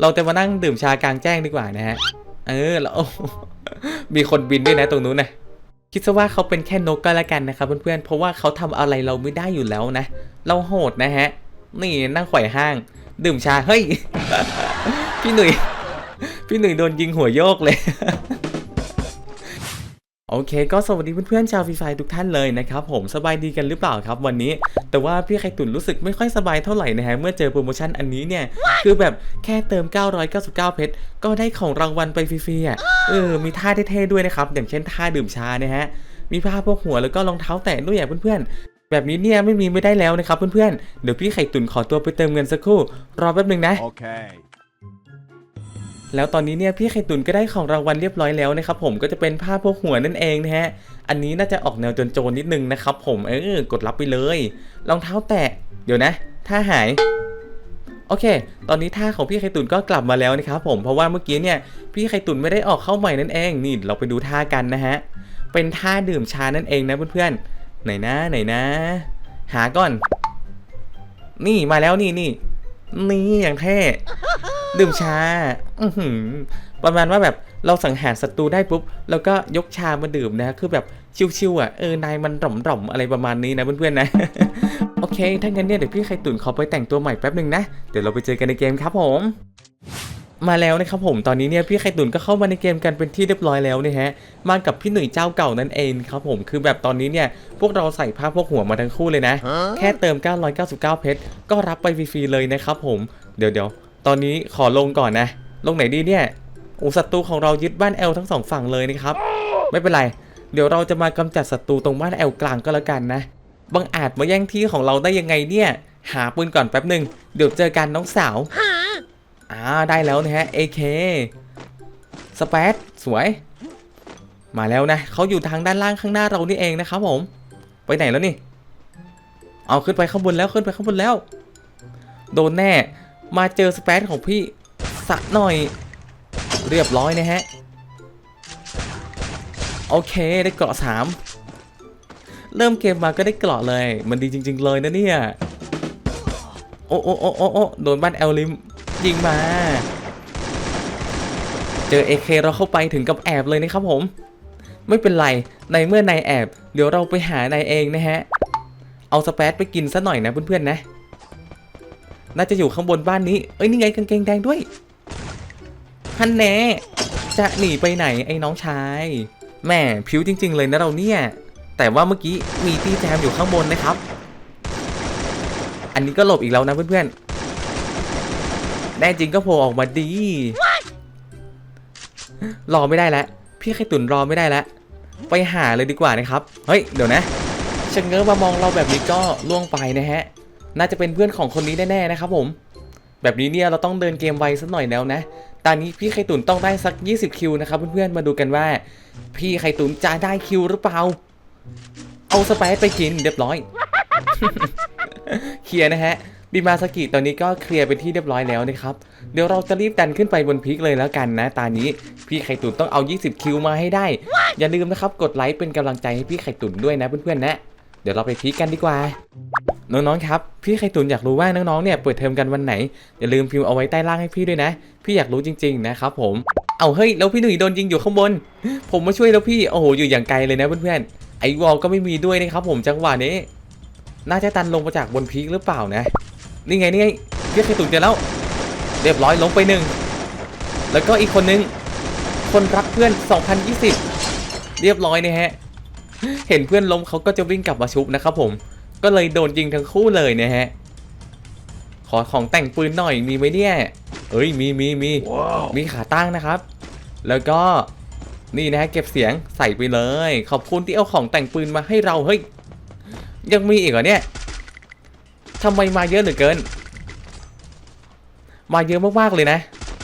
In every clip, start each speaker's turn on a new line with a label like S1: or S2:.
S1: เราจะมานั่งดื่มชากลางแจ้งดีกว่านะฮะ เออแล้วมีคนบินด้วยนะตรงนู้นนะคิดซะว่าเขาเป็นแค่นกก็แล้วกันนะครับเพื่อนๆ เพราะว่าเขาทำอะไรเราไม่ได้อยู่แล้วนะ เราโหดนะฮะ นี่นั่งไขว่ห้าง ดื่มชา เฮ้ย พี่หนุ่ย พี่หนุ่ยโดนยิงหัวโยกเลย โอเค ก็สวัสดีเพื่อนๆชาวฟรีไฟทุกท่านเลยนะครับผมสบายดีกันหรือเปล่าครับวันนี้ แต่ว่าพี่ไข่ตุ่นรู้สึกไม่ค่อยสบายเท่าไหร่นะฮะเมื่อเจอโปรโมชั่นอันนี้เนี่ย คือแบบแค่เติม 999 เพชรก็ได้ของรางวัลไปฟรีๆอะเออมีท่าเท่ๆด้วยนะครับอย่างเช่นท่าดื่มชานะฮะมีผ้าพวกหัวแล้วก็รองเท้าแตะด้วยอะเพื่อนๆแบบนี้เนี่ยไม่มีไม่ได้แล้วนะครับเพื่อนๆเดี๋ยวพี่ไข่ตุ่นขอตัวไปเติมเงินสักครู่รอแป๊บนึงนะ
S2: Okay.
S1: แล้วตอนนี้เนี่ยพี่ไข่ตุนก็ได้ของรางวัลเรียบร้อยแล้วนะครับผมก็จะเป็นผ้าพวกหัวนั่นเองนะฮะอันนี้น่าจะออกแนวโจรๆนิดนึงนะครับผมเออกดรับไปเลยรองเท้าแตะเดี๋ยวนะท่าหายโอเค ตอนนี้ท่าของพี่ไข่ตุนก็กลับมาแล้วนะครับผม เพราะว่าเมื่อกี้เนี่ยพี่ไข่ตุนไม่ได้ออกเข้าใหม่นั่นเอง นี่เราไปดูท่ากันนะฮะ เป็นท่าดื่มชานั่นเองนะเพื่อนๆ ไหนนะไหนนะ หาก่อน นี่มาแล้วนี่นี่นี่อย่างเท่ ดื่มชาอือหือประมาณว่าแบบเราสังหารศัตรูได้ปุ๊บแล้วก็ยกชามาดื่มนะ คือแบบชิวๆอะเออนายมันหล่อมๆอะไรประมาณนี้นะเพื่อนๆนะ โอเค ถ้างั้นเนี่ยเดี๋ยวพี่ไข่ตุ๋นขอไปแต่งตัวใหม่แป๊บหนึ่งนะ เดี๋ยวเราไปเจอกันในเกมครับผมมาแล้วนะครับผมตอนนี้เนี่ยพี่ไข่ตุ๋นก็เข้ามาในเกมกันเป็นที่เรียบร้อยแล้วนะฮะมากับพี่หนุ่ยเจ้าเก่านั่นเองครับผมคือแบบตอนนี้เนี่ยพวกเราใส่ผ้าพวกหัวมาทั้งคู่เลยนะ แค่เติม 999 เพชรก็รับไปฟรีๆเลยนะครับผมเดี๋ยวเดี๋ยว ตอนนี้ขอลงก่อนนะ ลงไหนดีเนี่ยโอ้ศัตรูของเรายึดบ้านแอลทั้งสองฝั่งเลยนะครับ ไม่เป็นไร เดี๋ยวเราจะมากำจัดศัตรูตรงบ้านแอลกลางก็แล้วกันนะ บังอาจมาแย่งที่ของเราได้ยังไงเนี่ย หาปืนก่อนแป๊บหนึ่งเดี๋ยวเจอกันน้องสาวอ่าได้แล้วนะฮะ AK สเปซสวย มาแล้วนะเขาอยู่ทางด้านล่างข้างหน้าเรานี่เองนะครับผม ไปไหนแล้วนี่ เอาขึ้นไปข้างบนแล้วขึ้นไปข้างบนแล้ว โดนแน่ มาเจอสเปซของพี่สักหน่อย เรียบร้อยนะฮะ โอเคได้เกราะสามเริ่มเกมมาก็ได้เกราะเลย มันดีจริง ๆ เลยนะเนี่ย โอ้โอ้โอ้โอ้โอ้โดนบ้านแอลลิมยิงมา เจอ AK เราเข้าไปถึงกับแอบเลยนะครับผม ไม่เป็นไร ในเมื่อนายแอบ เดี๋ยวเราไปหานายเองนะฮะ เอาสเปซไปกินซะหน่อยนะเพื่อนๆนะ น่าจะอยู่ข้างบนบ้านนี้ เอ้ยนี่ไงกางเกงแดงด้วยฮันแน่จะหนีไปไหนไอ้น้องชายแม่ผิวจริง ๆ เลยนะเราเนี่ย แต่ว่าเมื่อกี้มีตีแจมอยู่ข้างบนนะครับ อันนี้ก็หลบอีกแล้วนะเพื่อนๆแน่จริงก็โผล่ออกมาดี รอไม่ได้แล้วพี่ไข่ตุนรอไม่ได้แล้วไปหาเลยดีกว่านะครับ เฮ้ย เดี๋ยวนะชะเง้อมามองเราแบบนี้ก็ล่วงไปนะฮะ น่าจะเป็นเพื่อนของคนนี้แน่ๆนะครับผม แบบนี้เนี่ยเราต้องเดินเกมไวสักหน่อยแล้วนะ ตอนนี้พี่ไข่ตุ๋นต้องได้สัก 20 คิวนะครับเพื่อนๆ มาดูกันว่า พี่ไข่ตุ๋นจะได้คิวหรือเปล่า เอาสไปซ์ไปกินเรียบร้อย เคลียร์นะฮะบิมาสกิตอนนี้ก็เคลียร์เป็นที่เรียบร้อยแล้วนะครับ เดี๋ยวเราจะรีบดันขึ้นไปบนพีคเลยแล้วกันนะตอนนี้พี่ไข่ตุ๋นต้องเอา 20 คิวมาให้ได้ อย่าลืมนะครับ กดไลค์เป็นกำลังใจให้พี่ไข่ตุ๋นด้วยนะเพื่อนๆนะ เดี๋ยวเราไปพีคกันดีกว่า น้องๆครับพี่ไข่ตุนอยากรู้ว่าน้องๆเนี่ยเปิดเทอมกันวันไหนอย่าลืมพิมพ์เอาไว้ใต้ล่างให้พี่ด้วยนะ พี่อยากรู้จริง ๆ นะครับผมเอาเฮ้ยแล้วพี่หนุ่ยโดนยิงอยู่ข้างบน ผมมาช่วยแล้วพี่โอ้โหอยู่อย่างไกลเลยนะเพื่อนๆไอวอลก็ไม่มีด้วยนะครับผมจังหวะนี้ น่าจะตันลงมาจากบนพีคหรือเปล่านะ นี่ไงนี่ไงพี่ไข่ตุนเจอแล้วเรียบร้อยลงไปหนึ่งแล้วก็อีกคนนึงคนรักเพื่อน 2020 เรียบร้อยนะฮะ เห็นเพื่อนล้มเขาก็จะวิ่งกลับมาชุบนะครับผม ก็เลยโดนยิงทั้งคู่เลยนะฮะ ขอของแต่งปืนหน่อยมีไหมเนี่ยเอ้ยมีมีมี
S2: Wow.
S1: มีขาตั้งนะครับ แล้วก็นี่นะฮะเก็บเสียงใส่ไปเลย ขอบคุณที่เอาของแต่งปืนมาให้เราเฮ้ยยังมีอีกเหรอเนี่ยทำไมมาเยอะเหลือเกิน มาเยอะมากๆเลยนะ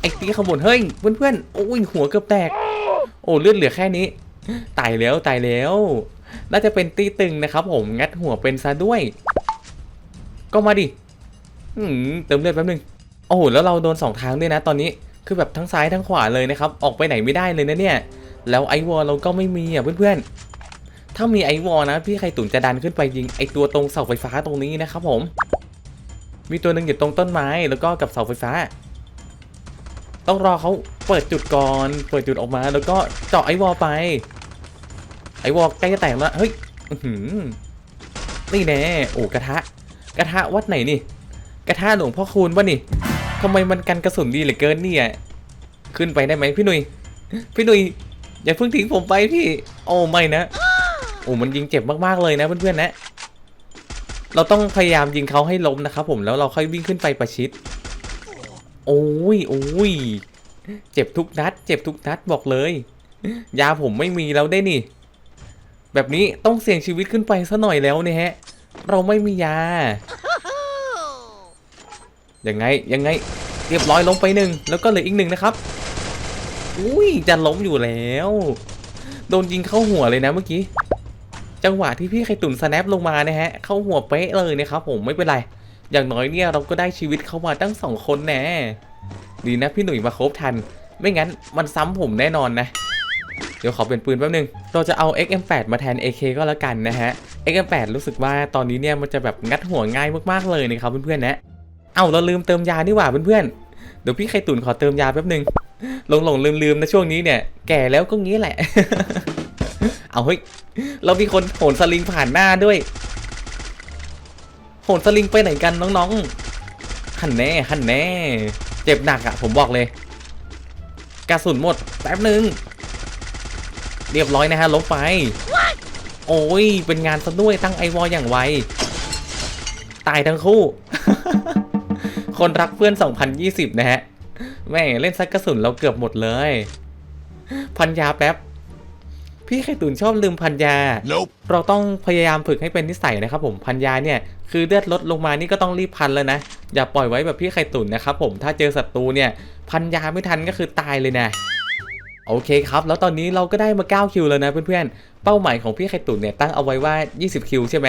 S1: ไอ้ตีขางบวนเฮ้ยเพื่อนๆโอ้ยหัวเกือบแตก โอ้เลือดเหลือแค่นี้ตายแล้วตายแล้ว น่าจะเป็นตีตึงนะครับผมงัดหัวเป็นซะด้วย ก็มาดิอืมเติมเลือดแป๊บนึงโอ้โหแล้วเราโดนสองทางด้วยนะตอนนี้คือแบบทั้งซ้ายทั้งขวาเลยนะครับ ออกไปไหนไม่ได้เลยนะเนี่ย แล้วไอวอลเราก็ไม่มีอะเพื่อนๆ ถ้ามีไอวอลนะ พี่ไข่ตุ๋นจะดันขึ้นไปยิงไอตัวตรงเสาไฟฟ้าตรงนี้นะครับผม มีตัวหนึ่งอยู่ตรงต้นไม้แล้วก็กับเสาไฟฟ้า ต้องรอเขาเปิดจุดก่อน เปิดจุดออกมาแล้วก็เจาะไอวอลไป ไอวอลใกล้จะแตกแล้วเฮ้ยนี่แน่โอ้กระทะ กระทะวัดไหนนี่ กระทะหลวงพ่อคูณป่ะนี่ทำไมมันกันกระสุนดีเหลือเกินเนี่ยขึ้นไปได้ไหมพี่หนุยพี่หนุยอย่าเพิ่งทิ้งผมไปพี่ โอ้ไม่นะโอ้มันยิงเจ็บมากๆเลยนะเพื่อนๆนะ เราต้องพยายามยิงเขาให้ล้มนะครับผมแล้วเราค่อยวิ่งขึ้นไปประชิด โอ้ยโอ้ยเจ็บทุกนัด เจ็บทุกนัดบอกเลย ยาผมไม่มีแล้วได้นี่ แบบนี้ต้องเสี่ยงชีวิตขึ้นไปซะหน่อยแล้วเนี่ยฮะ เราไม่มียา ยังไงยังไง เรียบร้อยล้มไปหนึ่งแล้วก็เหลืออีกหนึ่งนะครับ อุ้ยจะล้มอยู่แล้ว โดนยิงเข้าหัวเลยนะเมื่อกี้ จังหวะที่พี่ไข่ตุ่นสแนปลงมานะฮะ เข้าหัวเป๊ะเลยนะครับผมไม่เป็นไร อย่างน้อยเนี่ยเราก็ได้ชีวิตเข้ามาตั้งสองคนแน่ ดีนะพี่หนุ่ยมาครบทัน ไม่งั้นมันซ้ำผมแน่นอนนะ เดี๋ยวขอเป็นปืนแป๊บนึง เราจะเอา XM8 มาแทน AK ก็แล้วกันนะฮะ XM8 รู้สึกว่าตอนนี้เนี่ยมันจะแบบงัดหัวง่ายมากๆเลยนะครับเพื่อนๆนะ เอ้าเราลืมเติมยานี่หว่าเพื่อนๆ เดี๋ยวพี่ไข่ตุ่นขอเติมยาแป๊บนึงหลงหลงลืมลืมนะช่วงนี้เนี่ย แก่แล้วก็งี้แหละ เอาเฮ้ย เรามีคนโหนสลิงผ่านหน้าด้วย โหนสลิงไปไหนกันน้องๆหันแน่หันแน่ เจ็บหนักอะผมบอกเลย กระสุนหมดแป๊บนึง เรียบร้อยนะฮะลบไป โอ้ย เป็นงานซะด้วยตั้งไอวอลอย่างไว ตายทั้งคู่ คนรักเพื่อน 2020 นะฮะ แม่งเล่นซักกระสุนเราเกือบหมดเลย พันยาแป๊บ พี่ไข่ตุนชอบลืมพันยา
S2: Nope.
S1: เราต้องพยายามฝึกให้เป็นนิสัยนะครับผมพันยาเนี่ย คือเลือดลดลงมานี่ก็ต้องรีบพันแล้วนะ อย่าปล่อยไว้แบบพี่ไข่ตุนนะครับผมถ้าเจอศัตรูเนี่ย พันยาไม่ทันก็คือตายเลยนะ โอเคครับ แล้วตอนนี้เราก็ได้มา 9 คิวแล้วนะเพื่อนๆ เป้าหมายของพี่ไข่ตุนเนี่ยตั้งเอาไว้ว่า 20 คิวใช่ไหม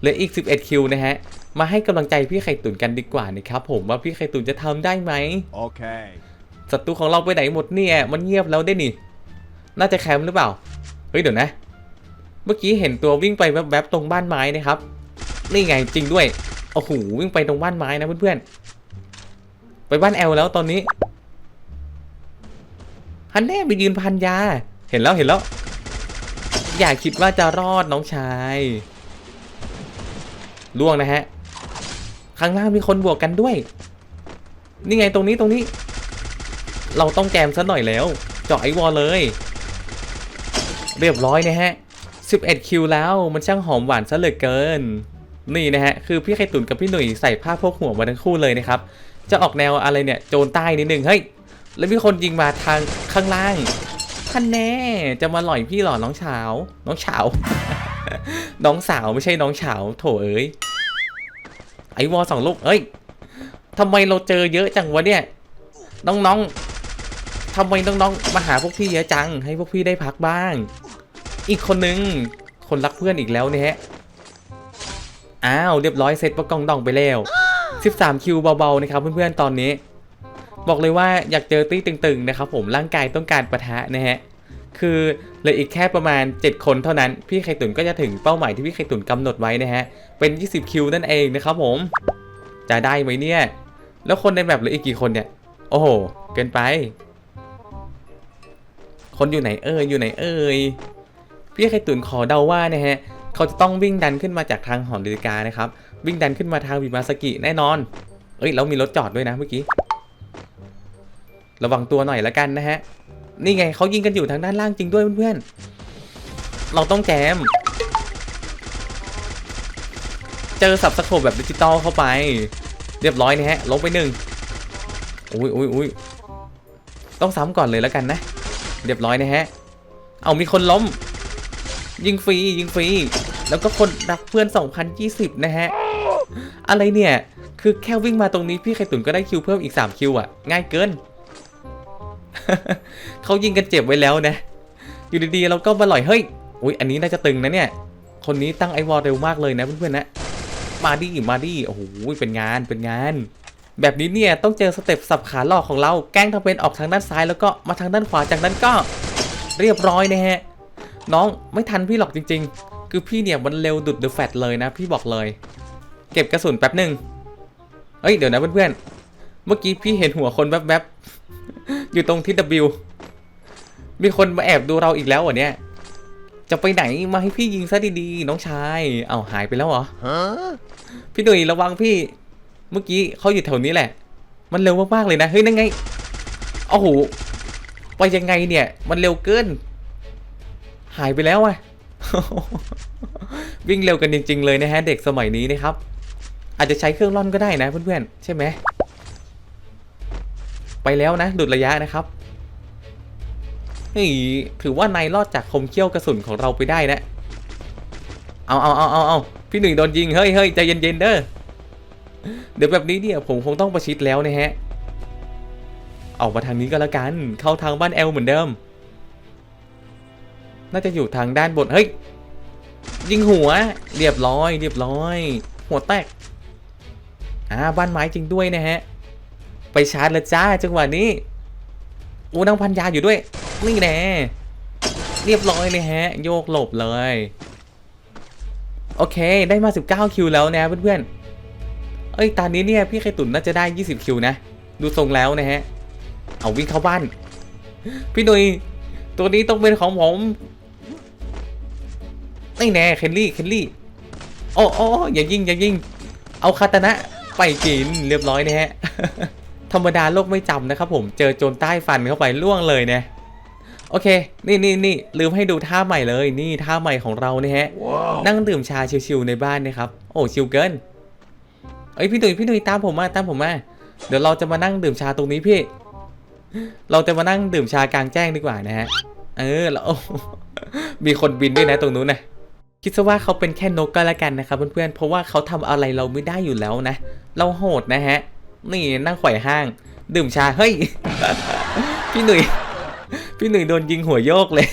S1: เหลืออีก 11 คิวนะฮะ มาให้กำลังใจพี่ไข่ตุนกันดีกว่านะครับผมว่าพี่ไข่ตุนจะทำได้ไหม
S2: Okay.
S1: ศัตรูของเราไปไหนหมดเนี่ย มันเงียบแล้วได้นี่ น่าจะแคมป์หรือเปล่า เฮ้ยเดี๋ยวนะ เมื่อกี้เห็นตัววิ่งไปแวบๆตรงบ้านไม้นะครับ นี่ไงจริงด้วย โอ้โหวิ่งไปตรงบ้านไม้นะเพื่อนๆ ไปบ้านแอลแล้วตอนนี้ ฮันแน่ไปยืนพันยา เห็นแล้วเห็นแล้ว อย่าคิดว่าจะรอดน้องชายล่วงนะฮะ ข้างล่างมีคนบวกกันด้วย นี่ไงตรงนี้ตรงนี้ เราต้องแจมซะหน่อยแล้ว เจาะไอวอลเลย เรียบร้อยนะฮะ 11 คิวแล้วมันช่างหอมหวานซะเหลือเกิน นี่นะฮะ คือพี่ไข่ตุนกับพี่หนุ่ยใส่ผ้าโพกหัวมาทั้งคู่เลยนะครับ จะออกแนวอะไรเนี่ย โจรใต้นิดนึง เฮ้ย แล้วมีคนยิงมาทางข้างล่างท่านแน่จะมาหล่อยพี่เหรอน้องเฉาน้องเฉาน้องสาวไม่ใช่น้องเฉาโถเอ้ยไอวอลสองลูกเอ้ยทำไมเราเจอเยอะจังวะเนี่ยน้องๆทำไมน้องๆมาหาพวกพี่เยอะจัง ให้พวกพี่ได้พักบ้าง อีกคนนึงคนรักเพื่อนอีกแล้วเนี่ยฮะอ้าวเรียบร้อยเซตประกองดองไปแล้ว 13 คิวเบาๆนะครับเพื่อนๆตอนนี้ บอกเลยว่าอยากเจอตี้ตึงๆนะครับผมร่างกายต้องการปะทะนะฮะคือเหลืออีกแค่ประมาณ 7 คนเท่านั้น พี่ไข่ตุนก็จะถึงเป้าหมายที่พี่ไข่ตุนกำหนดไว้นะฮะ เป็น 20 คิวนั่นเองนะครับผม จะได้ไหมเนี่ย แล้วคนในแบบเหลืออีกกี่คนเนี่ย โอ้โห เกินไป คนอยู่ไหนเอ่ยอยู่ไหนเอ่ยพี่ไข่ตุนขอเดาว่านะฮะ เขาจะต้องวิ่งดันขึ้นมาจากทางหอนาฬิกานะครับ วิ่งดันขึ้นมาทางวิมาสกิแน่นอน เอ้ยแล้วมีรถจอดด้วยนะเมื่อกี้ ระวังตัวหน่อยละกันนะฮะ นี่ไงเขายิงกันอยู่ทางด้านล่างจริงด้วยเพื่อนๆ เราต้องแจม เจอสับสโคปแบบดิจิตอลเข้าไป เรียบร้อยนะฮะลงไปหนึ่งอุ้ยอุ้ยอุ้ยต้องซ้ำก่อนเลยแล้วกันนะ เรียบร้อยนะฮะ เอามีคนล้ม ยิงฟรียิงฟรี แล้วก็คนรักเพื่อน 2020 นะฮะ อะไรเนี่ย คือแค่วิ่งมาตรงนี้พี่ไข่ตุ๋นก็ได้คิวเพิ่มอีก 3 คิวอะง่ายเกิน เขายิงกันเจ็บไว้แล้วนะ อยู่ดีๆเราก็มาหล่อยเฮ้ยอุ้ยอันนี้น่าจะตึงนะเนี่ย คนนี้ตั้งไอวอลเร็วมากเลยนะเพื่อนๆนะมาดิมาดิโอ้โหเป็นงานเป็นงาน แบบนี้เนี่ยต้องเจอสเต็ปสับขาหลอกของเราแกล้งทำเป็นออกทางด้านซ้ายแล้วก็มาทางด้านขวาจากนั้นก็เรียบร้อยนะฮะ น้องไม่ทันพี่หรอกจริง ๆ คือพี่เนี่ยมันเร็วดุดเดอะแฟตเลยนะ พี่บอกเลย เก็บกระสุนแป๊บหนึ่งเฮ้ยเดี๋ยวนะเพื่อนๆเมื่อกี้พี่เห็นหัวคนแวบๆ อยู่ตรงทิศ W มีคนมาแอบดูเราอีกแล้วเหรอเนี่ย จะไปไหนมาให้พี่ยิงซะดีๆ น้องชาย เอาหายไปแล้วเหรอ พี่หนุ่ยระวังพี่ เมื่อกี้เขาอยู่แถวนี้แหละ มันเร็วมากๆเลยนะ เฮ้ยนั่นไง โอ้โห ไปยังไงเนี่ย มันเร็วเกิน หายไปแล้วอะวิ่งเร็วกันจริง ๆ เลยนะฮะ เด็กสมัยนี้นะครับ อาจจะใช้เครื่องร่อนก็ได้นะเพื่อนๆ ใช่ไหม ไปแล้วนะดุดระยะนะครับนี่ถือว่านายรอดจากคมเขี้ยวกระสุนของเราไปได้นะ เอาเอาเอาเอาเอาพี่หนึ่งโดนยิงเฮ้ยเฮ้ยใจเย็นๆเด้อเดี๋ยวแบบนี้เนี่ยผมคงต้องประชิดแล้วนะฮะออกมาทางนี้ก็แล้วกันเข้าทางบ้านแอลเหมือนเดิม น่าจะอยู่ทางด้านบนเฮ้ยยิงหัว เรียบร้อย เรียบร้อย หัวแตกอ่าบ้านไม้จริงด้วยนะฮะ ไปชาร์จเลยจ้าจังหวะนี้อู้นั่งพันยาอยู่ด้วย นี่แน่เรียบร้อยเลยฮะ โยกหลบเลย โอเค ได้มา 19 คิวแล้วนะเพื่อนๆ เอ้ย ตอนนี้เนี่ยพี่ไข่ตุ๋นน่าจะได้ 20 คิวนะ ดูทรงแล้วนะฮะ เอาวิ่งเข้าบ้าน พี่หนุยตัวนี้ต้องเป็นของผมนี่แน่เคนลี่ เคนลี่ โอ้โอ้อย่ายิงอย่ายิง เอาคาตานะไปกินเรียบร้อยนะฮะ ธรรมดาโลกไม่จำนะครับผมเจอโจรใต้ฟันเข้าไปล่วงเลยนะโอเค นี่นี่นี่ลืมให้ดูท่าใหม่เลย นี่ท่าใหม่ของเราเนี่ยฮะนั่งดื่มชาชิวๆในบ้านนะครับ โอ้ชิวเกินเอ้ยพี่หนุ่ยพี่หนุ่ยตามผมมาตามผมมา เดี๋ยวเราจะมานั่งดื่มชาตรงนี้พี่ เราจะมานั่งดื่มชากลางแจ้งดีกว่านะฮะ เออแล้วมีคนบินด้วยนะตรงนู้นนะคิดซะว่าเขาเป็นแค่นกก็แล้วกันนะครับเพื่อนๆ เพราะว่าเขาทำอะไรเราไม่ได้อยู่แล้วนะ เราโหดนะฮะ นี่นั่งไขว่ห้าง ดื่มชา เฮ้ย พี่หนุ่ย พี่หนุ่ยโดนยิงหัวโยกเลย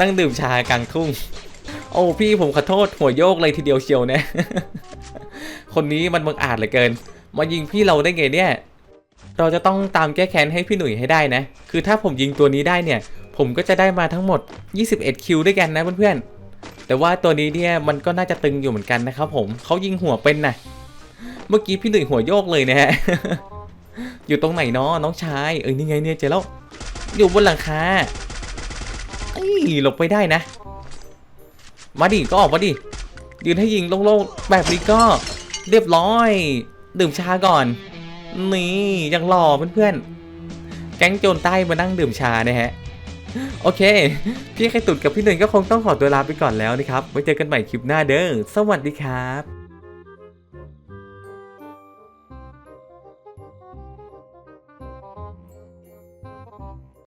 S1: นั่งดื่มชากลางทุ่ง โอ้พี่ผมขอโทษหัวโยกเลยทีเดียวเชียวนะคนนี้มันบังอาจเหลือเกิน มายิงพี่เราได้ไงเนี่ย เราจะต้องตามแก้แค้นให้พี่หนุ่ยให้ได้นะ คือถ้าผมยิงตัวนี้ได้เนี่ย ผมก็จะได้มาทั้งหมด 21 คิวด้วยกันนะเพื่อนๆแต่ว่าตัวนี้เนี่ยมันก็น่าจะตึงอยู่เหมือนกันนะครับผมเขายิงหัวเป็นนะ เมื่อกี้พี่หนุ่ยหัวโยกเลยนะฮะ อยู่ตรงไหนเนาะน้องชายเอ้ยนี่ไงเนี่ยเจอแล้วอยู่บนหลังคาเอ้ยหลบไปได้นะ มาดิก็ออกมาดิยืนให้ยิงโล่งๆแบบนี้ก็เรียบร้อย ดื่มชาก่อน นี่ยังหล่อเพื่อนๆ แก๊งโจรใต้มานั่งดื่มชานะฮะ โอเค พี่ไข่ตุดกับพี่หนึ่งก็คงต้องขอตัวลาไปก่อนแล้วนะครับ ไว้เจอกันใหม่คลิปหน้าเด้อ สวัสดีครับ